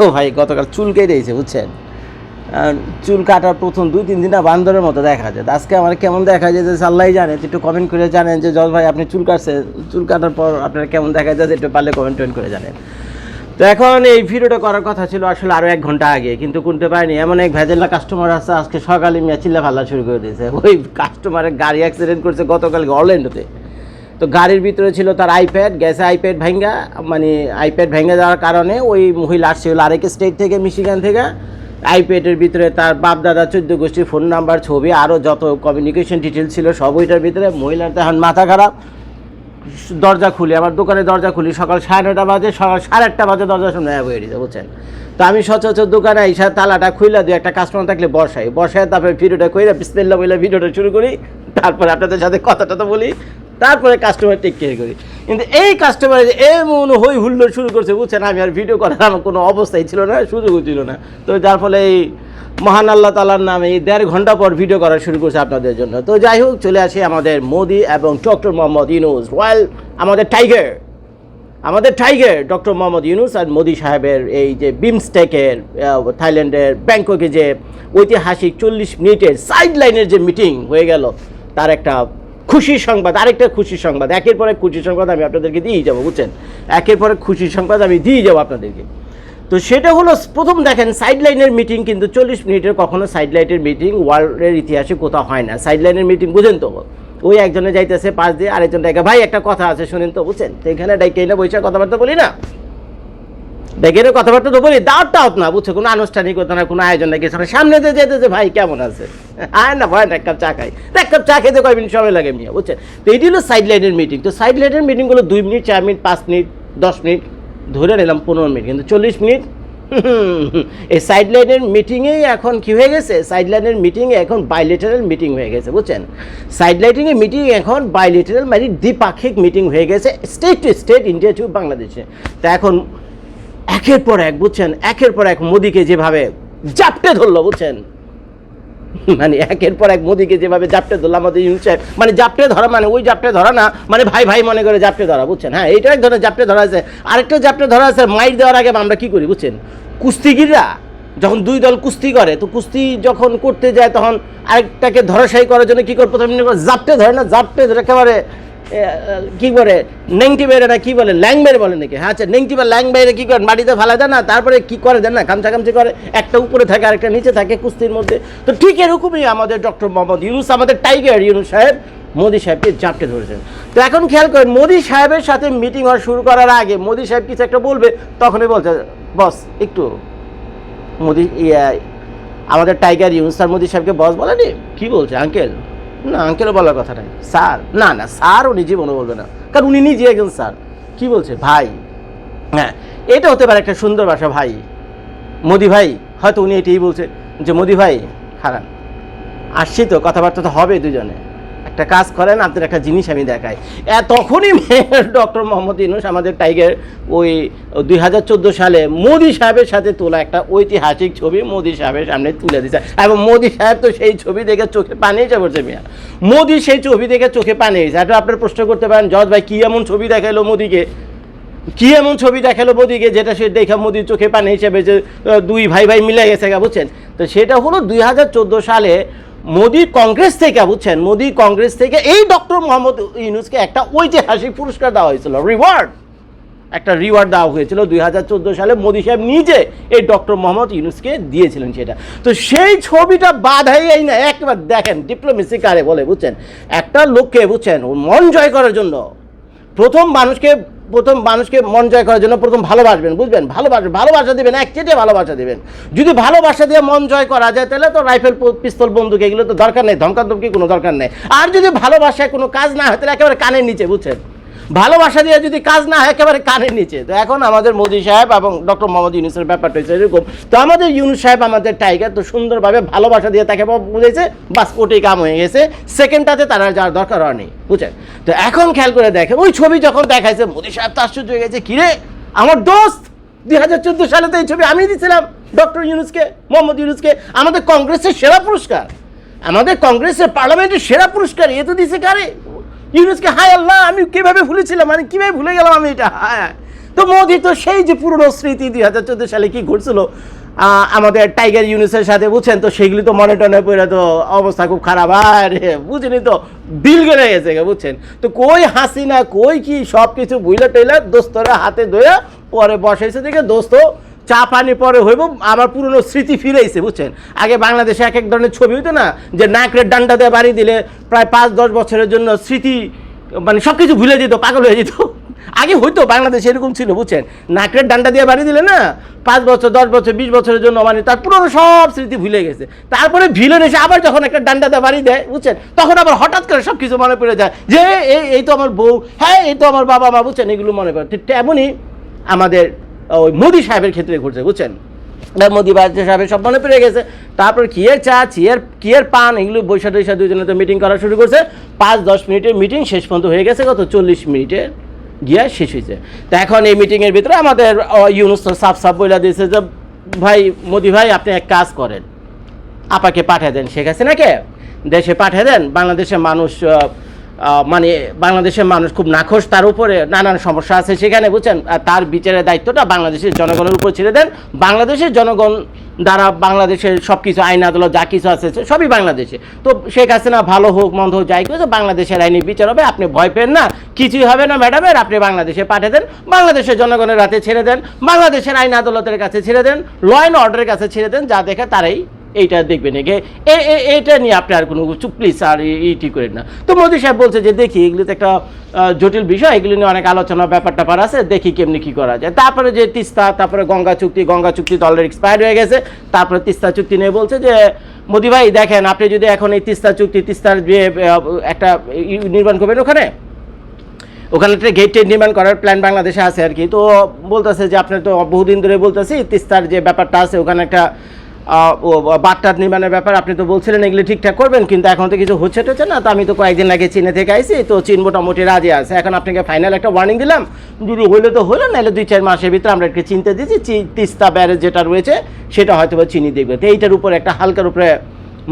তো ভাই, গতকাল চুল কেটেছে বুঝছেন? চুল কাটার প্রথম দুই, তিন দিন না বান্দরের মতো দেখা যায়। আজকে আমার কেমন দেখা যায় যে আল্লাহ জানে, একটু কমেন্ট করে জানেন যে, জজ ভাই, আপনি চুল কাটছেন, চুল কাটার পর আপনার কেমন দেখা যায় একটু পারলে কমেন্ট টমেন্ট করে জানেন। তো এখন এই ভিডিওটা করার কথা ছিল আসলে আরও এক ঘণ্টা আগে, কিন্তু করতে পারিনি এমন এক ভেজেলা কাস্টমার আছে, আজকে সকালে মিয়া চিল্লা ফাল্লা শুরু করে দিয়েছে। ওই কাস্টমারের গাড়ি অ্যাক্সিডেন্ট করছে গতকালকে অরল্যান্ডোতে তো গাড়ির ভিতরে ছিল তার আইপ্যাড গ্যাসে আইপ্যাড ভেঙ্গা মানে আইপ্যাড ভেঙে যাওয়ার কারণে ওই মহিলা আসছিল আরেক স্টেট থেকে মিশিগান থেকে। আইপ্যাডের ভিতরে তার বাপ দাদা চোদ্দ গোষ্ঠীর ফোন নাম্বার ছবি আরও যত কমিউনিকেশন ডিটেল ছিল সব ওইটার ভিতরে। মহিলার তখন মাথা খারাপ। দরজা খুলি, আমার দোকানে দরজা খুলি, সকাল সাড়ে নটা বাজে, সকাল সাড়ে আটটা বাজে দরজা শুনে বয়ে দিতে বুঝছেন? তো আমি সচরাচর দোকানে এসে তালাটা খুইলা দিই একটা কাস্টমার থাকলে বসাই। বসায় তারপরে ভিডিওটা কইরা বিসমিল্লা বলে ভিডিওটা শুরু করি। তারপরে আপনাদের সাথে কথাটা তো বলি। তারপরে কাস্টমার টেক কেয়ার করি। কিন্তু এই কাস্টমার যে এমন হই হুল্লোড় শুরু করছে, বুঝছেন? আমি আর ভিডিও করার আমার কোনো অবস্থাই ছিল না, সুযোগও ছিল না। তো যার ফলে এই মহান আল্লাহ তালার নামে এই দেড় ঘণ্টা পর ভিডিও করা শুরু করছে আপনাদের জন্য। তো যাই হোক, চলে আসি আমাদের মোদি এবং ডক্টর মোহাম্মদ ইউনুস। রয়্যাল আমাদের টাইগার আমাদের টাইগার ডক্টর মোহাম্মদ ইউনুস আর মোদি সাহেবের এই যে বিমস্টেকের থাইল্যান্ডের ব্যাংককে যে ঐতিহাসিক চল্লিশ মিনিটের সাইড লাইনের যে মিটিং হয়ে গেল, তার একটা খুশির সংবাদ, আরেকটা খুশির সংবাদ। একের পর এক খুশির সংবাদ আমি আপনাদেরকে দিয়েই যাব, বুঝছেন? একের পর এক খুশির সংবাদ আমি দিয়ে যাব আপনাদেরকে। তো সেটা হলো, প্রথম দেখেন সাইড লাইনের মিটিং কিন্তু চল্লিশ মিনিটের, কখনো সাইড লাইনের মিটিং ওয়ার্ল্ডের ইতিহাসে কোথাও হয় না। সাইড লাইনের মিটিং বুঝেন তো? ওই একজনে যাইতেছে, পাশ দিয়ে আরেকজন ডাকে ভাই, একটা কথা আছে, শুনেন তো, বুঝছেন? তো এখানে ডাইকে এনে বৈশাখ কথাবার্তা বলি না? ডেকে কথাবার্তা তো বলি দাওয়াত টাওয়াত না বুঝছ? কোনো আনুষ্ঠানিকতা না, কোনো আয়োজন নাকি সামনে দিয়ে যেতে যে ভাই কেমন আছে? আয় না ভয় না, এক কাপ চা খাই। এক কাপ চা খেতে কয় মিনিট সময় লাগে মিয়া বুঝছেন তো এটি হলো সাইড লাইনের মিটিং তো সাইড লাইনের মিটিংগুলো দুই মিনিট, চার মিনিট, পাঁচ মিনিট, দশ মিনিট, ধরে নিলাম পনেরো মিনিট। কিন্তু চল্লিশ মিনিট? এই সাইড লাইনের মিটিংয়েই এখন কি হয়ে গেছে? সাইড লাইনের মিটিংয়ে এখন বাইলেটারাল মিটিং হয়ে গেছে, বুঝছেন? সাইড লাইটিংয়ের মিটিং এখন বাইলেটারাল মানে দ্বিপাক্ষিক মিটিং হয়ে গেছে state to state India to বাংলাদেশে তা এখন একের পর এক, বুঝছেন? একের পর এক মোদিকে যেভাবে জাপটে ধরলো, বুঝছেন? মানে একের পর এক মোদিকে যেভাবে জাপটে ধরলো, আমাদের সাহেব মানে জাপটে ধরা মানে ওই জাপটে ধরা না মানে ভাই ভাই মনে করে জাপটে ধরা, বুঝছেন? হ্যাঁ এইটা এক ধরনের জাপটে ধরা আছে। আরেকটা জাপটে ধরা আছে, মাইর দেওয়ার আগে আমরা কি করি, বুঝছেন? কুস্তিগিররা যখন দুই দল কুস্তি করে, তো কুস্তি যখন করতে যায়, তখন আরেকটাকে ধরাশায়ী করার জন্য কী করে? প্রথমে জাপটে ধরে না, জাপটে ধরে একেবারে কি করে নেংটি বেড়ে না কি বলে, ল্যাং বলে নাকি? হ্যাঁ আচ্ছা নেংটি বা ল্যাং কি করেন মাটিতে ফেলা দেয় না, তারপরে কি করে দেন না? খামচা খামচি করে, একটা উপরে থাকে, আরেকটা নিচে থাকে, কুস্তির মধ্যে। তো ঠিক এরকমই আমাদের ডক্টর মোহাম্মদ ইউনুস, আমাদের টাইগার ইউনুস সাহেব, মোদি সাহেবকে জাপটে ধরেছেন। তো এখন খেয়াল করেন, মোদি সাহেবের সাথে মিটিং হওয়া শুরু করার আগে মোদি সাহেব কিছু একটা বলবে, তখনই বলছে, বস, একটু মোদি আমাদের টাইগার ইউনুস স্যার মোদি সাহেবকে বস বলেনি? কি বলছে, আঙ্কেল? না আঙ্কেলও বলার কথা নাই। স্যার, না না, স্যার উনি জীবনও বলবে না। কারণ উনি নিজে একজন স্যার। কি বলছে? ভাই হ্যাঁ এটা হতে পারে একটা সুন্দর ভাষা, ভাই। মোদি ভাই, হয়তো উনি এটাই বলছে যে, মোদি ভাই হারান আসছি তো, কথাবার্তা তো হবে দুজনে। একটা কাজ করেন, আপনার একটা জিনিস আমি দেখাই। তখনই ডক্টর মোহাম্মদ ইউনুস আমাদের টাইগার ওই দুই হাজার চোদ্দ সালে মোদি সাহেবের সাথে তোলা একটা ঐতিহাসিক ছবি মোদি সাহেবের সামনে তুলে দিচ্ছে এবং মোদি সাহেব তো সেই ছবি দেখে চোখে পানি এসে পড়ছে মিয়া। মোদি সেই ছবি দেখে চোখে পানি এসে এটা আপনার প্রশ্ন করতে পারেন, জজ ভাই, কী এমন ছবি দেখাইলো মোদিকে? কি এমন ছবি দেখাল মোদিকে যেটা সে দেখা মোদির চোখে পানি হিসেবে যে দুই ভাই ভাই মিলে গেছে গা, বুঝছেন? তো সেটা হলো দুই হাজার চোদ্দ সালে মোদি কংগ্রেস থেকে, বুঝছেন? মোদি কংগ্রেস থেকে এই ডক্টর মোহাম্মদ ইউনুসকে একটা ঐতিহাসিক পুরস্কার দেওয়া হয়েছিল রিওয়ার্ড একটা রিওয়ার্ড দেওয়া হয়েছিল দুই হাজার চোদ্দ সালে মোদি সাহেব নিজে এই ডক্টর মোহাম্মদ ইউনুসকে দিয়েছিলেন সেটা। তো সেই ছবিটা বাধাই না, একবার দেখেন ডিপ্লোমেসি কারে বলে, বুঝছেন? একটা লোককে, বুঝছেন, মন জয় করার জন্য প্রথম মানুষকে প্রথম মানুষকে মন জয় করার জন্য প্রথম ভালোবাসবেন, বুঝবেন? ভালোবাসবেন, ভালোবাসা দেবেন, এক চেটে ভালোবাসা দেবেন। যদি ভালোবাসা দিয়ে মন জয় করা যায়, তাহলে তো রাইফেল পিস্তল বন্দুক, এগুলো তো দরকার নেই ধমকাধমকি কোনো দরকার নেই। আর যদি ভালোবাসায় কোনো কাজ না হয়, তাহলে একেবারে কানের নিচে, বুঝছেন? ভালোবাসা দিয়ে যদি কাজ না হয়, একেবারে কানের নিচে। তো এখন আমাদের মোদি সাহেব এবং ডক্টর মোহাম্মদ ইউনুসের ব্যাপারটা হচ্ছে এরকম। তো আমাদের ইউনুস সাহেব আমাদের টাইগার তো সুন্দরভাবে ভালোবাসা দিয়ে তাকে বুঝেছে বাস ওটাই কাম হয়ে গেছে। সেকেন্ডটাতে তার যাওয়ার দরকার হয়নি বুঝছেন? তো এখন খেয়াল করে দেখে ওই ছবি যখন দেখাইছে, মোদি সাহেব তো আশ্চর্য হয়ে গেছে কিরে আমার দোস্ত, দুই হাজার চোদ্দ সালে তো এই ছবি আমি দিয়েছিলাম ডক্টর ইউনুসকে, মোহাম্মদ ইউনুসকে, আমাদের কংগ্রেসের সেরা পুরস্কার। আমাদের কংগ্রেসের পার্লামেন্টের সেরা পুরস্কার এ তো দিছে কারে? ইউনুসকে, হায় আল্লাহ, আমি কীভাবে ভুলেছিলাম? মানে কীভাবে ভুলে গেলাম আমি এটা? হায়। তো মোদি তো সেই যে পুরনো স্মৃতি দুই হাজার চোদ্দ সালে কি ঘটছিল? আমাদের টাইগার ইউনিসের সাথে, বুঝছেন তো? সেগুলি তো মনে টনে পড়ে তো অবস্থা খুব খারাপ। আরে, বুঝিনি তো? দিল গেলে গেছে বুঝছেন? তো কই হাসি না কই কি সব কিছু বুইলা টইলা দোস্তরা হাতে ধোয়া পরে বসাইছে দেখে দোস্ত চা পানি পরে হইব আমার পুরনো স্মৃতি ফিরেছে বুঝছেন? আগে বাংলাদেশে এক এক ধরনের ছবি হতো না, যে নাকরের ডান্ডা দিয়ে বাড়ি দিলে প্রায় পাঁচ দশ বছরের জন্য স্মৃতি মানে সব কিছু ভুলে যেত, পাগল হয়ে যেত। আগে হইতো, বাংলাদেশে এরকম ছিল, বুঝছেন? নাকরের ডান্ডা দিয়ে বাড়ি দিলে না, পাঁচ বছর, দশ বছর, বিশ বছরের জন্য মানে তার পুরনো সব স্মৃতি ভুলে গেছে। তারপরে ভিলেন এসে আবার যখন একটা ডান্ডা দিয়ে বাড়ি দেয়, বুঝছেন? তখন আবার হঠাৎ করে সব কিছু মনে পড়ে যায়, যে এই এই তো আমার বউ হ্যাঁ এই তো আমার বাবা মা বুঝছেন? এগুলো মনে পড়ে। তেমনই আমাদের ওই মোদি সাহেবের ক্ষেত্রে ঘটছে, বুঝছেন? মোদি বাজার সাহেবের সব মনে পড়ে গেছে, তারপর কিয়ের চা চিয়ের কিয়ের পান, এগুলো বৈশা টৈশা দুজনে তো মিটিং করা শুরু করছে। পাঁচ, দশ মিনিটের মিটিং শেষ পর্যন্ত হয়ে গেছে কত চল্লিশ মিনিটের গিয়া শেষ হয়েছে। তো এখন এই মিটিংয়ের ভিতরে আমাদের ইউনুস সাফ সাফ বইলা দিয়েছে যে, ভাই, মোদি ভাই, আপনি এক কাজ করেন। আপাকে পাঠিয়ে দেন, শেখ হাসিনাকে। দেশে পাঠিয়ে দেন, বাংলাদেশের মানুষ মানে বাংলাদেশের মানুষ খুব নাখোশ, তার উপরে নানান সমস্যা আছে সেখানে, বুঝছেন? আর তার বিচারের দায়িত্বটা বাংলাদেশের জনগণের উপর ছেড়ে দেন। বাংলাদেশের জনগণ দ্বারা বাংলাদেশের সব কিছু আইন আদালত যা কিছু আছে সবই বাংলাদেশে। তো শেখ হাসিনা ভালো হোক, মন্দ হোক, যাই কিছু বাংলাদেশের আইনি বিচার হবে, আপনি ভয় পেন না। কিছুই হবে না ম্যাডাম ম্যাডামের, আপনি বাংলাদেশে পাঠিয়ে দেন। বাংলাদেশের জনগণের হাতে ছেড়ে দেন। বাংলাদেশের আইন আদালতের কাছে ছেড়ে দেন। ল অ্যান্ড অর্ডারের কাছে ছেড়ে দেন, যা দেখে তারাই এইটা দেখবেন এ- এটা নিয়ে আপনি আর কোনো চুপ প্লিজ আর এইটি করেন না। তো মোদি সাহেব বলছে যে, দেখি এগুলো তো একটা জটিল বিষয়, এগুলো নিয়ে অনেক আলোচনা ব্যাপার ট্যাপার আছে, দেখি কেমনি কি করা যায়। তারপরে যে তিস্তা, তারপরে গঙ্গা চুক্তি গঙ্গা চুক্তি অলরেডি এক্সপায়ার হয়ে গেছে। তারপরে তিস্তা চুক্তি নিয়ে বলছে যে, মোদি ভাই, দেখেন, আপনি যদি এখন এই তিস্তা চুক্তি, তিস্তার যে একটা নির্মাণ করবেন ওখানে ওখানে একটা গেট নির্মাণ করার প্ল্যান বাংলাদেশে আছে আর কি। তো বলতেছে যে, আপনার তো বহুদিন ধরে বলতেছি, তিস্তার যে ব্যাপারটা আছে, ওখানে একটা বাটটার নির্মাণের ব্যাপার আপনি তো বলছিলেন এগুলি ঠিকঠাক করবেন, কিন্তু এখন তো কিছু হচ্ছে টচ্ছে না, তো আমি তো কয়েকদিন আগে চীনে থেকে আইছি, তো চীন মোটামুটি রাজি আছে। এখন আপনাকে ফাইনাল একটা ওয়ার্নিং দিলাম, যদি হইলে তো হলো নাহলে দুই চার মাসের ভিতরে আমরা একটু চিনতে দিয়েছি তিস্তা ব্যারেজ যেটা রয়েছে, সেটা হয়তো বা চিনি দেখবে। তো এইটার উপরে একটা হালকার উপরে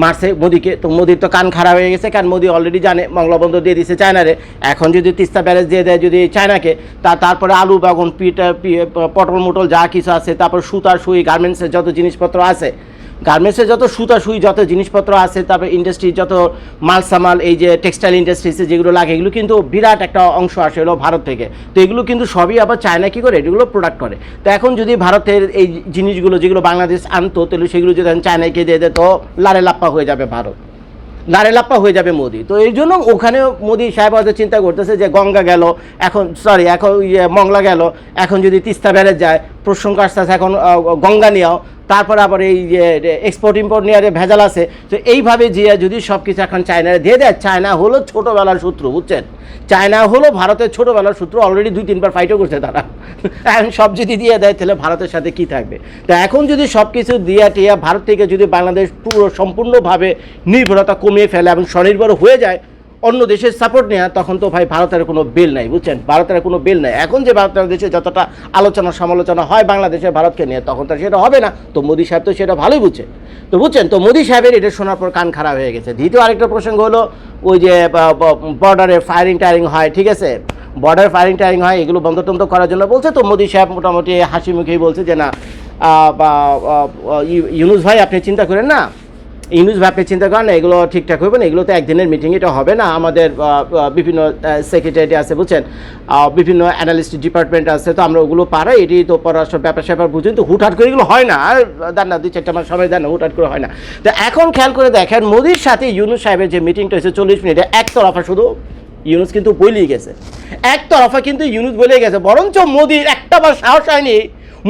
মারছে মোদীকে। তো মোদির তো কান খারাপ হয়ে গেছে, কারণ মোদী অলরেডি জানে মংলাবন্দর দিয়ে দিছে চায়নারে। এখন যদি তিস্তা ব্যারেজ দিয়ে দেয় যদি চায়নাকে, তা তারপরে আলু, বাগন পিটা পটল, মোটল যা কিছু আছে, তারপর সুতার সুই গার্মেন্টসের যত জিনিসপত্র আছে গার্মেন্টসের যত সুতা সুই যত জিনিসপত্র আছে, তারপরে ইন্ডাস্ট্রি যত মাল সামাল, এই যে টেক্সটাইল ইন্ডাস্ট্রিসে যেগুলো লাগে, এগুলো কিন্তু বিরাট একটা অংশ আসে হলো ভারত থেকে। তো এগুলো কিন্তু সবই আবার চায়না কী করে? এগুলো প্রোডাক্ট করে। তো এখন যদি ভারতের এই জিনিসগুলো, যেগুলো বাংলাদেশ আনতো, তাহলে সেগুলো যদি চায়নাকে দিয়ে দেয়, তো লারে লাপ্পা হয়ে যাবে ভারত। লারে লাপ্পা হয়ে যাবে মোদি। তো এই জন্য ওখানে মোদি সাহেব হয়তো চিন্তা করতেছে যে গঙ্গা গেল, এখন সরি এখন ইয়ে মংলা গেল, এখন যদি তিস্তা ব্যারেজ যায়, প্রসঙ্গ আসতে এখন গঙ্গা নিয়েও তারপর আবার এই যে এক্সপোর্ট ইম্পোর্ট নিয়ে ভেজাল আছে, তো এইভাবে যে যদি সব কিছু এখন চায়নারে দিয়ে দেয়, চায়না হলো ছোটোবেলার সূত্র বুঝছেন? চায়না হলো ভারতের ছোটোবেলার সূত্র অলরেডি দুই, তিনবার ফাইটও করছে তারা। এখন সব যদি দিয়ে দেয়, তাহলে ভারতের সাথে কি থাকবে? তো এখন যদি সব কিছু দিয়া টিয়া, ভারত থেকে যদি বাংলাদেশ পুরো সম্পূর্ণভাবে নির্ভরতা কমিয়ে ফেলে এবং স্বনির্ভর হয়ে যায় অন্য দেশের সাপোর্ট নেওয়া তখন তো ভাই ভারতের কোনো বেল নাই, বুঝছেন? ভারতের কোনো বেল নাই। এখন যে ভারতের দেশে যতটা আলোচনা সমালোচনা হয় বাংলাদেশের ভারতকে নিয়ে, তখন তো সেটা হবে না। তো মোদী সাহেব তো সেটা ভালোই বুঝছে। তো বুঝছেন? তো মোদী সাহেবের এটা শোনার পর কান খারাপ হয়ে গেছে। দ্বিতীয় আরেকটা প্রসঙ্গ হলো, ওই যে বর্ডারে ফায়ারিং টায়ারিং হয়, ঠিক আছে? বর্ডার ফায়ারিং টায়ারিং হয়, এগুলো বন্ধ টন্ধ করার জন্য বলছে। তো মোদী সাহেব মোটামুটি হাসি মুখেই বলছে যে, না ইউনুস ভাই, আপনি চিন্তা করেন না। ইউনুস ভাই চিন্তা করেন এগুলো ঠিকঠাক হবে না, এগুলো তো একদিনের মিটিং এটা হবে না। আমাদের বিভিন্ন সেক্রেটারি আছে, বুঝছেন? বিভিন্ন অ্যানালিস্ট ডিপার্টমেন্ট আছে, তো আমরা ওগুলো পারাই এটি তো পররাষ্ট্র ব্যাপার স্যাপার বুঝুন, তো হুটহাট করে এগুলো হয় না, আর দেন না, দুই চারটা মাস সময় দেন না হুটহাট করে হয় না। তো এখন খেয়াল করে দেখেন, মোদির সাথে ইউনুস সাহেবের যে মিটিংটা হয়েছে চল্লিশ মিনিটে, একতরফা শুধু ইউনুস কিন্তু বলেই গেছে। একতরফা কিন্তু ইউনুস বলেই গেছে, বরঞ্চ মোদির একটা বার সাহস হয়নি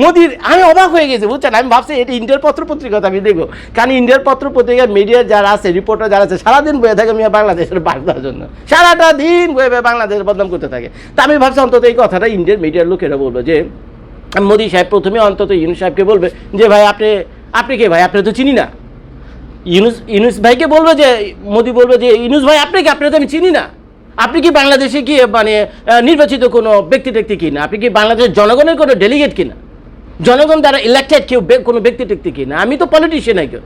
মোদির, আমি অবাক হয়ে গেছি, বুঝছেন? আমি ভাবছি এটা ইন্ডিয়ার পত্র পত্রিকা, আমি দেখব। কারণ ইন্ডিয়ার পত্র পত্রিকা মিডিয়ার যারা আছে রিপোর্টার যারা আছে, সারাদিন বয়ে থাকে মিয়া বাংলাদেশের বার্তার জন্য। সারাটা দিন বয়ে বাংলাদেশের বদনাম করতে থাকে। তা আমি ভাবছি অন্তত এই কথাটা ইন্ডিয়ার মিডিয়ার লোকেরা বলব যে, মোদি সাহেব প্রথমে অন্তত ইউনুস সাহেবকে বলবে যে, ভাই, আপনি আপনি কে ভাই? আপনি তো চিনি না। ইউনুস ইউনুস ভাইকে বলবে যে, মোদি বলবে যে, ইউনুস ভাই, আপনি কি? আপনি তো আমি চিনি না। আপনি কি বাংলাদেশে কি মানে নির্বাচিত কোনো ব্যক্তি টেক্তি কিনা আপনি কি বাংলাদেশের জনগণের কোনো ডেলিগেট কিনা জনগণ দ্বারা ইলেক্টেড কেউ কোনো ব্যক্তি টিকতে কি না। আমি তো পলিটিশিয়ান একজন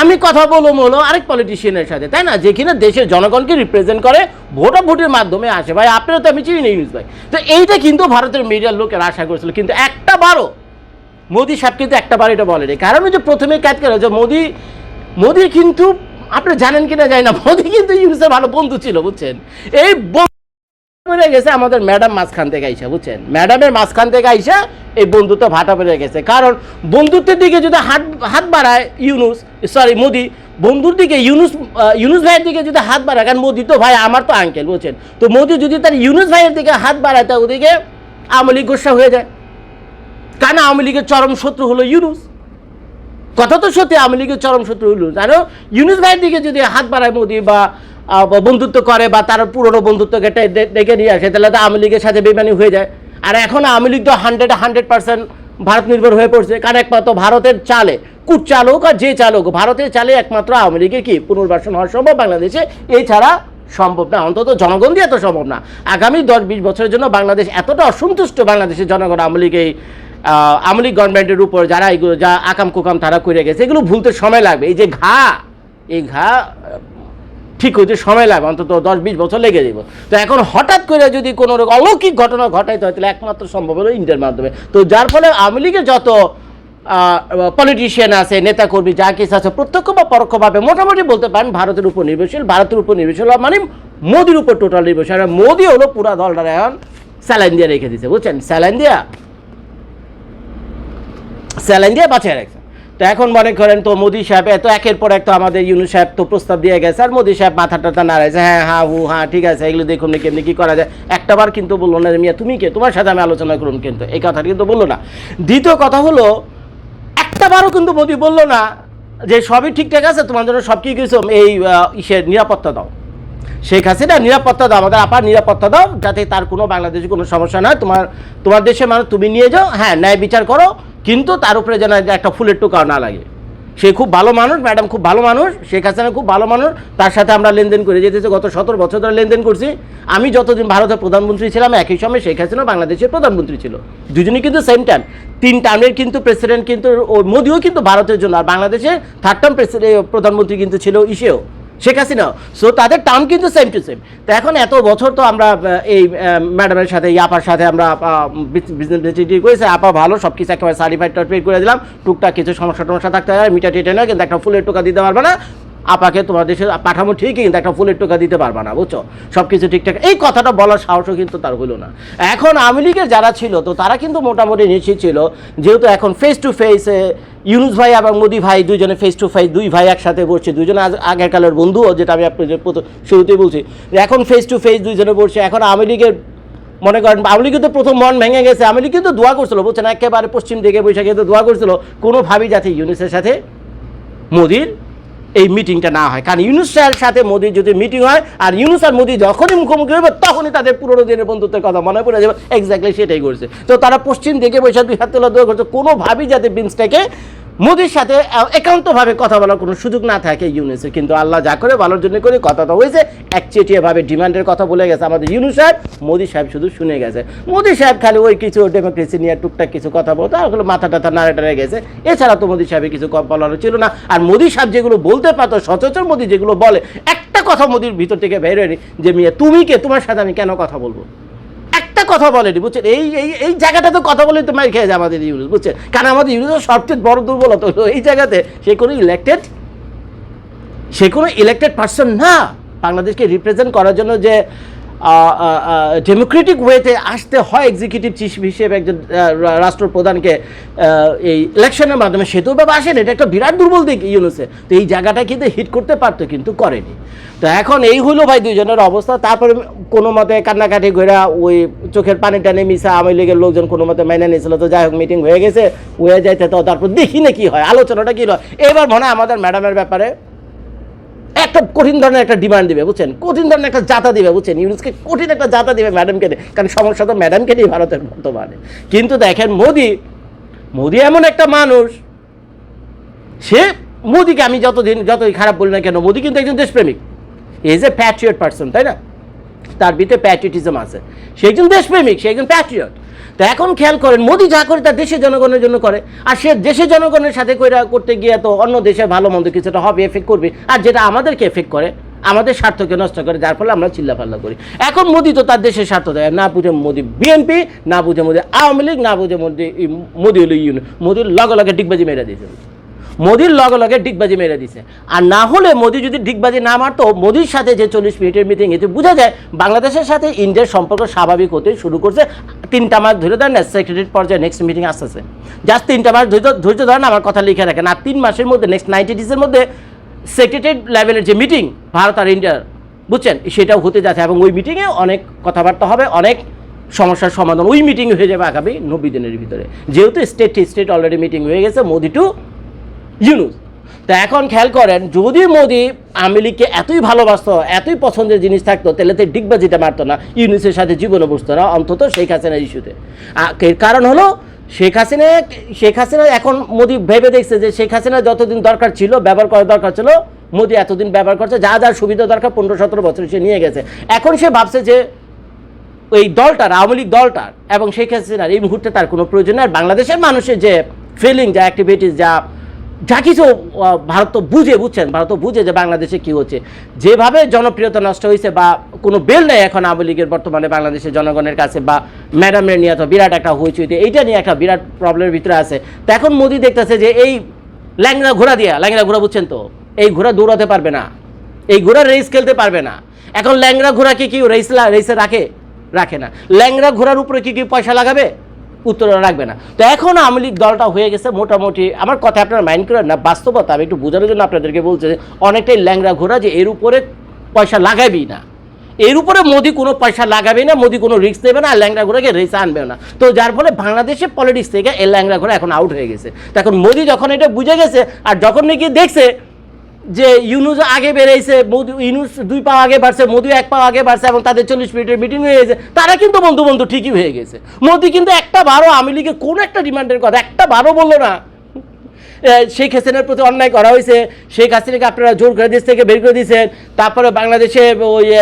আমি কথা বলব হলো আরেক পলিটিশিয়ানের সাথে, তাই না? যে কিনা দেশের জনগণকে রিপ্রেজেন্ট করে ভোটাভুটির মাধ্যমে আসে। ভাই, আপনারা তো আমি চিনি না ইউনুস ভাই। তো এইটা কিন্তু ভারতের মিডিয়ার লোকের আশা করেছিল। কিন্তু একটা বারও মোদি সাহেব কিন্তু একটা বার এটা বলেনি। কারণ যে প্রথমে ক্যাচ করে যে মোদি মোদি কিন্তু, আপনি জানেন কিনা জানি না, মোদি কিন্তু ইউনুসের ভালো বন্ধু ছিল, বুঝছেন? এই পড়ে গেছে আমাদের ম্যাডাম মাঝখান থেকে আইসা, বুঝছেন? ম্যাডামের মাঝখান থেকে আইসা এই বন্ধুত্ব ভাটা পড়ে গেছে। কারণ বন্ধুত্বের দিকে যদি হাত হাত বাড়ায় ইউনুস সরি মোদি, বন্ধুর দিকে ইউনুস ইউনুস ভাইয়ের দিকে যদি হাত বাড়ায়, কারণ মোদি তো ভাই আমার তো আঙ্কেল বুঝছেন? তো মোদি যদি তার ইউনুস ভাইয়ের দিকে হাত বাড়ায় তা ওদিকে আমলি গোসা হয়ে যায়। কারণ আওয়ামী লীগের চরম শত্রু হলো ইউনুস? কথা তো সত্যি, আওয়ামী লীগের চরম শত্রু হলো। জানো, ইউনুস ভাইয়ের দিকে যদি হাত বাড়ায় মোদি বা বন্ধুত্ব করে বা তার পুরনো বন্ধুত্বকে ডেকে নিয়ে আসে, তাহলে তো আওয়ামী লীগের সাথে বেমানি হয়ে যায়। আর এখন আওয়ামী লীগ তো হান্ড্রেড হান্ড্রেড পার্সেন্ট ভারত নির্ভর হয়ে পড়ছে, কারণ একমাত্র ভারতের চালে কুট চালক আর যে চালক, ভারতের চালে একমাত্র আওয়ামী লীগের কি? পুনর্বাসন হওয়া সম্ভব বাংলাদেশে? এছাড়া সম্ভব না, অন্তত জনগণ দিয়ে এত সম্ভব না। আগামী দশ, বিশ বছরের জন্য বাংলাদেশ এতটা অসন্তুষ্ট বাংলাদেশের জনগণ আওয়ামী লীগ এই আওয়ামী গভর্নমেন্টের উপর যারা এগুলো যা আকাম কুকাম তারা করে গেছে, এগুলো ভুলতে সময় লাগবে। এই যে ঘা, এই ঘা, ঠিক হইতে সময় লাগবে, অন্তত দশ বিশ বছর লেগে যাব তো এখন হঠাৎ করে যদি কোনো অলৌকিক ঘটনা ঘটাইতে হয়, তাহলে একমাত্র সম্ভব হলো ইন্ডিয়ার মাধ্যমে। তো যার ফলে আওয়ামী লীগের যত পলিটিশিয়ান আছে, নেতাকর্মী, যা কিছু আছে, প্রত্যক্ষ বা পরোক্ষভাবে মোটামুটি বলতে পারেন, ভারতের উপর নির্ভরশীল, ভারতের উপর নির্ভরশীল মানে মোদির উপর টোটাল নির্ভরশীল। মোদি হলো পুরা দলটা এখন স্যালাইন দিয়ে রেখে দিছে বুঝছেন? স্যালাইন দিয়া স্যালাইন দিয়ে বাঁচিয়ে রাখছে। তো এখন মনে করেন তো মোদি সাহেব এত একের পর এক তো আমাদের ইউনুস সাহেব তো প্রস্তাব দিয়ে গেছে, আর মোদি সাহেব মাথা টাথা নাড়াইছে হ্যাঁ হ্যাঁ হু হ্যাঁ ঠিক আছে, এগুলো দেখুন না কেমনি কী করা যায়। একটা বার কিন্তু বলল, না মিয়া, তুমি কে? তোমার সাথে আমি আলোচনা করুন কিন্তু। এই কথাটা কিন্তু বলল না। দ্বিতীয় কথা হলো একটা বারও কিন্তু মোদি বলল না যে, সবই ঠিকঠাক আছে, তোমার জন্য সব কি কিছু, এই ইসের নিরাপত্তা দাও। শেখ হাসিনা, নিরাপত্তা দাও, আমাদের আপার নিরাপত্তা দাও, যাতে তার কোনো বাংলাদেশে কোনো সমস্যা নয় তোমার তোমার দেশে মানুষ, তুমি নিয়ে যাও হ্যাঁ ন্যায় বিচার করো কিন্তু তার উপরে যেন একটা ফুলের টোকাও না লাগে। সে খুব ভালো মানুষ, ম্যাডাম খুব ভালো মানুষ, শেখ হাসিনা খুব ভালো মানুষ, তার সাথে আমরা লেনদেন করে যেতেছি। গত সতেরো বছর ধরে লেনদেন করছি। আমি যতদিন ভারতের প্রধানমন্ত্রী ছিলাম, একই সময় শেখ হাসিনা বাংলাদেশের প্রধানমন্ত্রী ছিল। দুজনেই কিন্তু সেম টাইম তিন টার্মের কিন্তু প্রেসিডেন্ট কিন্তু মোদিও কিন্তু ভারতের জন্য, আর বাংলাদেশের থার্ড টার্ম প্রধানমন্ত্রী কিন্তু ছিল ইসেও। শেখ হাসিনা। সো তাদের টার্ম কিন্তু সেম টু সেম তো এখন এত বছর তো আমরা এই ম্যাডামের সাথে, এই আপার সাথে আমরা বিজনেস ভিজিট করেছি। আপা ভালো সব কিছু একেবারে সার্টিফাইড টার্টিফাইড করে দিলাম। টুকটাক কিছু সমস্যা টমস্যা থাকতে হয় মিটা টিটে না কিন্তু একটা ফুলের টোকা দিতে পারবে না। আপাকে তোমার দেশে পাঠামো ঠিকই, কিন্তু একটা ফুলের টোকা দিতে পারবে না, বুঝছ? সব কিছু ঠিকঠাক। এই কথাটা বলার সাহসও কিন্তু তার হলো না। এখন আওয়ামী লীগের যারা ছিল, তো তারা কিন্তু মোটামুটি নিশ্চিত ছিল, যেহেতু এখন ফেস টু ফেস ইউনুস ভাই এবং মোদি ভাই দুজনে ফেস টু ফেস দুই ভাই একসাথে বসছে দুজনে আজ- আগেরকালের বন্ধু, যেটা আমি আপনাদের শুরুতেই বলছি। এখন ফেস টু ফেস দুইজনে বসছে, এখন আওয়ামী লীগের, মনে করেন, আওয়ামী লীগ তো প্রথম মন ভেঙে গেছে, আওয়ামী লীগ কিন্তু দোয়া করছিল বুঝছেন একেবারে পশ্চিম দিকে বৈশাখে তো দোয়া করছিল। কোনোভাবেই যাতে ইউনুসের সাথে, মোদির এই মিটিংটা না হয়। কারণ ইউনুসের সাথে মোদির যদি মিটিং হয়, আর ইউনুস আর মোদি যখনই মুখোমুখি হবে তখনই তাদের পুরনো দিনের বন্ধুত্বের কথা মনে পড়ে যাবে। এক্স্যাক্টলি সেটাই করছে। তো তারা পশ্চিম দিকে বৈশাখ দুই হাত তোলা দোয়া করছে, কোনোভাবেই যাতে বিন্সটাকে মোদির সাথে একান্তভাবে কথা বলার কোনো সুযোগ না থাকে ইউনুসের। কিন্তু আল্লাহ যা করে, ভালোর জন্য করে, কথা তো হয়েছে একচেটিয়াভাবে ডিমান্ডের কথা বলে গেছে আমাদের ইউনু সাহেব। মোদি সাহেব শুধু শুনে গেছে। মোদি সাহেব খালি ওই কিছু ডেমোক্রেসি নিয়ে টুকটাক কিছু কথা বলতো ওগুলো মাথা টাথা নাড়ে টাড়ে গেছে। এছাড়া তো মোদি সাহেবের কিছু বলার ছিল না। আর মোদি সাহেব যেগুলো বলতে পারতো, সচরাচর মোদি যেগুলো বলে, একটা কথা মোদির ভিতর থেকে বের হয়নি যে, মিয়া, তুমি কে? তোমার সাথে আমি কেন কথা বলব? একটা কথা বলেনি, বুঝছেন? এই এই এই জায়গাটা তো কথা বলে তো মার খেয়ে যায় আমাদের ইউনুস, বুঝছেন? কারণ আমাদের ইউনুসের সবচেয়ে বড় দুর্বলতা এই জায়গাতে সে কোনো ইলেক্টেড সে কোনো ইলেক্টেড পার্সন না। বাংলাদেশকে রিপ্রেজেন্ট করার জন্য যে ডেমোক্রেটিক ওয়েতে আসতে হয় এক্সিকিউটিভ চিফ হিসেবে একজন রাষ্ট্রপ্রধানকে এই ইলেকশনের মাধ্যমে, সে তো ভাবে আসেন, এটা একটা বিরাট দুর্বল দিক ইউনুসে তো এই জায়গাটা কিন্তু হিট করতে পারতো, কিন্তু করেনি। তো এখন এই হলো ভাই দুইজনের অবস্থা, তারপরে কোনো মতে কান্নাকাটি করে ওই চোখের পানি টানে মিশা আওয়ামী লীগের লোকজন কোনো মতে মেনে নিয়েছিল, তো যাই হোক মিটিং হয়ে গেছে, হয়ে যাইতে তো, তারপর দেখি না কি হয়, আলোচনাটা কি হয়। এবার মনে হয় আমাদের ম্যাডামের ব্যাপারে একটা কঠিন ধরনের একটা ডিমান্ড দিবে, বুঝছেন? কঠিন ধরনের একটা জাতা দিবে, বুঝছেন? ইউনুসকে কঠিন একটা জাতা দিবে ম্যাডামকে কারণ সমস্যা তো ম্যাডামকে নিয়ে ভারতের বর্তমানে। কিন্তু দেখেন মোদি মোদি এমন একটা মানুষ, সে মোদিকে আমি যতদিন, যতই খারাপ বলি না কেন, মোদি কিন্তু একজন দেশপ্রেমিক। এজ এ প্যাট্রিয়ট পার্সন তাই না? তার ভিতরে প্যাট্রিয়টিজম আছে। সে একজন দেশপ্রেমিক, সে একজন প্যাট্রিয়ট তো এখন খেয়াল করেন, মোদি যা করে তার দেশের জনগণের জন্য করে। আর সে দেশের জনগণের সাথে কইরা করতে গিয়ে তো অন্য দেশে ভালো মন্দ কিছুটা হবে এফেক্ট করবে। আর যেটা আমাদেরকে এফেক্ট করে, আমাদের স্বার্থকে নষ্ট করে, যার ফলে আমরা চিল্লাপাল্লা করি। এখন মোদি তো তার দেশের স্বার্থ দেয়। না বুঝে মোদি বিএনপি না বুঝে মোদি আওয়ামী লীগ, না বুঝে মোদি মোদি হলো ইউনি মোদির লগে লগে ডিগবাজি মেরে দিয়েছে। মোদির লগে লগে ডিগবাজি মেরে দিছে। আর না হলে মোদি যদি ডিগবাজি না মারতো, মোদির সাথে যে চল্লিশ মিনিটের মিটিং এতে বোঝা যায় বাংলাদেশের সাথে ইন্ডিয়ার সম্পর্ক স্বাভাবিক হতে শুরু করছে। তিনটা মাস ধরে দেন না সেক্রেটারি পর্যায়ে নেক্সট মিটিং আসতেছে। জাস্ট তিনটা মাস ধৈর্য ধরেন আমার কথা লিখে রাখেন আর তিন মাসের মধ্যে নেক্সট নাইনটি ডেজের মধ্যে সেক্রেটারি লেভেলের যে মিটিং ভারত আর ইন্ডিয়ার, বুঝছেন? সেটাও হতে যাচ্ছে এবং ওই মিটিংয়ে অনেক কথাবার্তা হবে, অনেক সমস্যার সমাধান। ওই মিটিং হয়ে যাবে আগামী নব্বই দিনের ভিতরে। যেহেতু স্টেট স্টেট অলরেডি মিটিং হয়ে গেছে, মোদি টু ইউনুস তো এখন খেয়াল করেন, যদি মোদি আওয়ামী এতই ভালোবাসতো, এতই পছন্দের জিনিস থাকতো, তাহলে তো ডিগবাজিটা মারতো না, ইউনুসের সাথে জীবনে বসতো না, অন্তত শেখ হাসিনার ইস্যুতে। এর কারণ হলো, শেখ হাসিনা শেখ হাসিনা এখন মোদি ভেবে দেখছে যে শেখ হাসিনা যতদিন দরকার ছিল, ব্যবহার করার দরকার ছিল, মোদি এতদিন ব্যবহার করছে, যা যা সুবিধা দরকার, পনেরো, সতেরো বছর সে নিয়ে গেছে। এখন সে ভাবছে যে ওই দলটার, আওয়ামী লীগ দলটার এবং শেখ হাসিনার এই মুহূর্তে তার কোনো প্রয়োজন নেই। আর বাংলাদেশের মানুষের যে ফিলিং যা অ্যাক্টিভিটিস যা যা কিছু ভারত তো বুঝে, বুঝছেন? ভারত তো বুঝে যে বাংলাদেশে কী হচ্ছে। যেভাবে জনপ্রিয়তা নষ্ট হয়েছে বা কোনো বেল নেই এখন আওয়ামী লীগের বর্তমানে বাংলাদেশের জনগণের কাছে বা ম্যাডামের নিয়ে তো বিরাট একটা হয়েছে এইটা নিয়ে একটা বিরাট প্রবলেমের ভিতরে আছে। তো এখন মোদি দেখতেছে যে এই ল্যাংরা ঘোড়া দিয়া ল্যাংরা ঘোড়া বুঝছেন তো? এই ঘোড়া দৌড়াতে পারবে না। এই ঘোড়া রেস খেলতে পারবে না। এখন ল্যাংরা ঘোড়াকে কি রেস রেসে রাখে? রাখে না। ল্যাংরা ঘোড়ার উপরে কি কি পয়সা লাগাবে? উত্তর রাখবে না। তো এখন আওয়ামী লীগ দলটা হয়ে গেছে মোটামুটি। আমার কথা আপনারা মাইন্ড করেন না, বাস্তবতা আমি একটু বোঝানোর জন্য আপনাদেরকে বলছে যে অনেকটাই ল্যাংরা ঘোরা যে এর উপরে পয়সা লাগাবেই না। এর উপরে মোদি কোনো পয়সা লাগাবে না, মোদি কোনো রিস্ক নেবে না, আর ল্যাংরা ঘোড়াকে রেসে আনবে না। তো যার ফলে বাংলাদেশের পলিটিক্স থেকে এই ল্যাংরা ঘোড়া এখন আউট হয়ে গেছে। তো এখন মোদি যখন এটা বুঝে গেছে, আর যখন নাকি দেখছে যে ইউনুস আগে বেড়েছে মধু ইউনুস দুই পা আগে বাড়ছে মোদি এক পা আগে বাড়ছে এবং তাদের চল্লিশ মিনিটের মিটিং হয়ে গেছে, তারা কিন্তু বন্ধু বন্ধু ঠিকই হয়ে গেছে। মোদি কিন্তু একটা বারো আওয়ামী লীগের কোনো একটা ডিমান্ডের কথা, একটা বারো বলল না। শেখ হাসিনার প্রতি অন্যায় করা হয়েছে। শেখ হাসিনাকে আপনারা জোর করে দেশ থেকে বের করে দিয়েছেন। তারপরে বাংলাদেশে ওই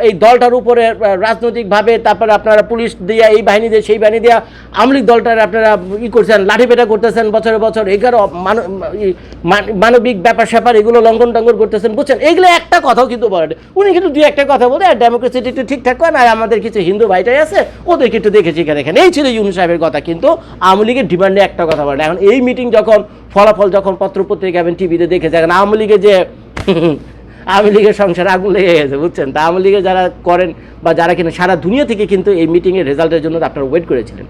এই দলটার উপরে রাজনৈতিকভাবে তারপরে আপনারা পুলিশ দিয়া, এই বাহিনী দিয়ে, সেই বাহিনী দিয়া আওয়ামী লীগ দলটার আপনারা ই করছেন, লাঠিপেটা করতেছেন বছরে বছর। এগারো মান- মানবিক ব্যাপার স্যাপার এগুলো লঙ্ঘন টঙ্ঘন করতেছেন, বুঝছেন? এগুলো একটা কথাও কিন্তু বলেন। উনি কিন্তু দুই একটা কথা বলে, আর ডেমোক্রেসিটি একটু ঠিকঠাক করেন, আর আমাদের কিছু হিন্দু ভাইটাই আছে, ওদেরকে একটু দেখেছি এখানে এখানে। এই ছিল ইউনু সাহেবের কথা, কিন্তু আওয়ামী লীগের ডিমান্ডে একটা কথা বলেন। এখন এই মিটিং যখন ফলাফল যখন পত্রপত্রিকা এবং টিভিতে দেখে এখন আওয়ামী লীগের যে আওয়ামী লীগের সংসার আগুন লেগে গেছে, বুঝছেন? তা আওয়ামী লীগের যারা করেন বা যারা কিনা, সারা দুনিয়া থেকে কিন্তু এই মিটিংয়ের রেজাল্টের জন্য আপনারা ওয়েট করেছিলেন।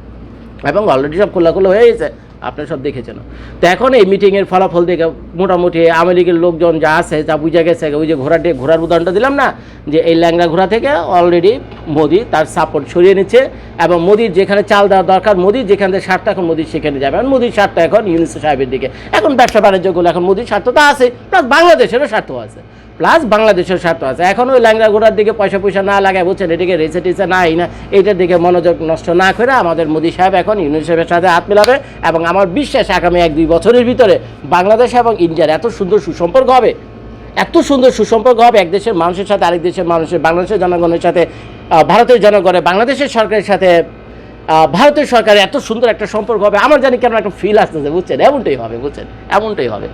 এবং অলরেডি সব খোলা খোলা হয়ে গেছে। আপনারা সব দেখেছেন। তো এখন এই মিটিংয়ের ফলাফল দেখে মোটামুটি লীগের লোকজন যা আছে, যা বুঝে গেছে, ওই যে ঘোড়াটি ঘোড়ার উদাহরণটা দিলাম না? যে এই ল্যাংড়া ঘোড়া থেকে অলরেডি মোদি তার সাপোর্ট সরিয়ে নিচ্ছে এবং মোদির যেখানে চাল দেওয়া দরকার মোদির যেখান থেকে স্বার্থ, এখন মোদির সেখানে যাবে। আর মোদির স্বার্থ এখন ইউনিস সাহেবের দিকে। এখন ব্যবসা বাণিজ্যগুলো এখন মোদির স্বার্থ তো আছে প্লাস বাংলাদেশেরও স্বার্থ আছে। প্লাস বাংলাদেশের স্বার্থ আছে। এখন ওই ল্যাংড়া ঘোড়ার দিকে পয়সা পয়সা না লাগায় বুঝছেন এটাকে রেসে টেসে নাই না। এইটার দিকে মনোযোগ নষ্ট না করে আমাদের মোদী সাহেব এখন ইউনিট সাহেবের সাথে হাত মেলাবে এবং আমার বিশ্বাস আগামী এক দুই বছরের ভিতরে বাংলাদেশ এবং ইন্ডিয়ার এত সুন্দর সুসম্পর্ক হবে, এত সুন্দর সুসম্পর্ক হবে, এক দেশের মানুষের সাথে আরেক দেশের মানুষের, বাংলাদেশের জনগণের সাথে ভারতের জনগণের, বাংলাদেশের সরকারের সাথে ভারতের সরকারের এত সুন্দর একটা সম্পর্ক হবে। আমার জানি কেমন একটা ফিল আসতেছে, বুঝছেন? এমনটাই হবে, বুঝছেন? এমনটাই হবে।